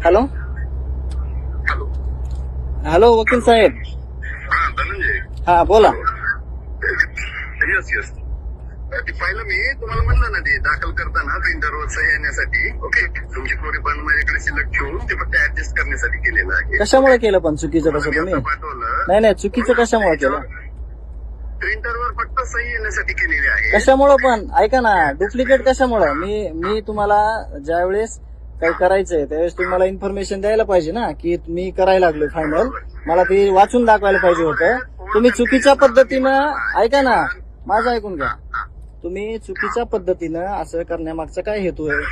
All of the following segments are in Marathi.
हॅलो हॅलो हॅलो वकील साहेब हा धनंजय हा बोला येस येस ते पाहिलं मी तुम्हाला म्हणलं ना ते दाखल करताना प्रिंटरवर सही येण्यासाठी. ओके तुमची क्वेरी पण माझ्याकडे सिलेक्ट ठेवून ते फक्त ऍडजस्ट करण्यासाठी केलेलं आहे. कशामुळे केलं पण चुकीचं मी तुम्ही? पाठवलं. नाही नाही चुकीचं कशामुळे केलं? प्रिंटरवर फक्त सही येण्यासाठी केलेली आहे. कशामुळं पण? ऐका ना डुप्लिकेट कशामुळं? मी मी तुम्हाला ज्यावेळेस काही करायचंय? त्यावेळेस तुम्ही मला इन्फॉर्मेशन द्यायला पाहिजे ना की मी करायला लागलो फायनल मला ते वाचून दाखवायला पाहिजे होतं. तुम्ही चुकीच्या पद्धतीनं ऐका ना माझं ऐकून घ्या. तुम्ही चुकीच्या पद्धतीनं असं करण्यामागचा काय हेतू आहे?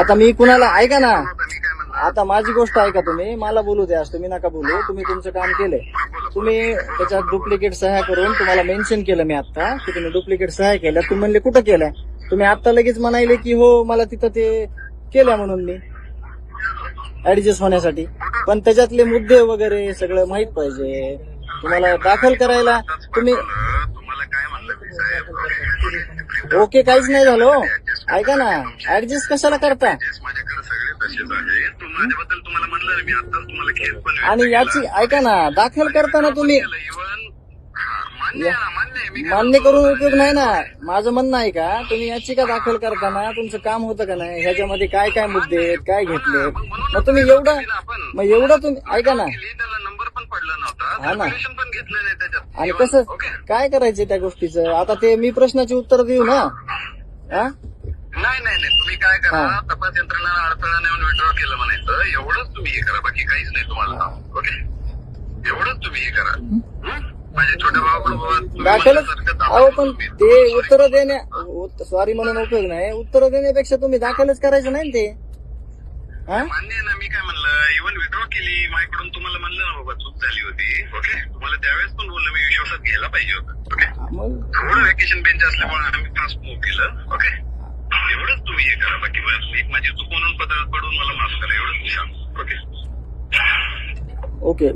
आता मी कुणाला ऐका ना आता आता माझी गोष्ट ऐका तुम्ही. मला बोलू द्या तुम्ही नका बोलू. तुम्ही तुमचं काम केलंय. तुम्ही त्याच्यात डुप्लिकेट सह्या करून तुम्हाला मेन्शन केलं मी आता की तुम्ही डुप्लिकेट सह्या केल्या. तुम्ही म्हणले कुठं केल्या? तुम्ही आता लगेच म्हणायले की हो मला तिथं ते केलं म्हणून मी. ऍडजस्ट होण्यासाठी. पण त्याच्यातले मुद्दे वगैरे सगळं माहीत पाहिजे. तुम्हाला दाखल करायला तुम्ही ओके काहीच नाही झालं हो. ऐका ना. ऍडजस्ट कशाला करता आणि याची ऐका ना. दाखल करताना तुम्ही मान्य करून उपयोग नाही ना. माझं म्हणणं आहे का तुम्ही याचिका दाखल करताना तुमचं काम होतं का नाही? ह्याच्यामध्ये काय काय मुद्दे आहेत काय घेतले मग तुम्ही एवढं मग एवढं तुम्ही ऐका ना. केली, त्याला नंबर पण पडला नव्हता. हा ना. आणि कसं काय करायचं त्या गोष्टीचं? आता ते मी प्रश्नाची उत्तर देऊ ना. हा? नाही नाही नाही. तुम्ही काय करा. तपास यंत्रणा अडथळा नेऊन विड्रॉ केलं म्हणायचं. एवढंच तुम्ही हे करा. बाकी काहीच नाही तुम्हाला. ओके एवढंच तुम्ही हे करा? माझ्या छोट्या भावाकडे अहो पण ते उत्तर देण्या सॉरी म्हणून उपयोग नाही. उत्तर देण्यापेक्षा तुम्ही दाखलच करायचं नाही ना ते. हा? मान्य आहे ना मी काय म्हणलं इव्हन विड्रॉ केली माझ्याकडून तुम्हाला म्हणलं ना बाबा चूक झाली होती ओके तुम्हाला त्यावेळेस पण बोललो मी विश्वासात घ्यायला पाहिजे होतं ओके थोडं व्हॅकेशन बेंच असल्यामुळे आम्ही फास्ट मूव्ह केलं ओके एवढंच तुम्ही हे करा बाकी एक माझी चूक म्हणून पत्र पडून मला माफ करा एवढंच मी सांगतो ओके ओके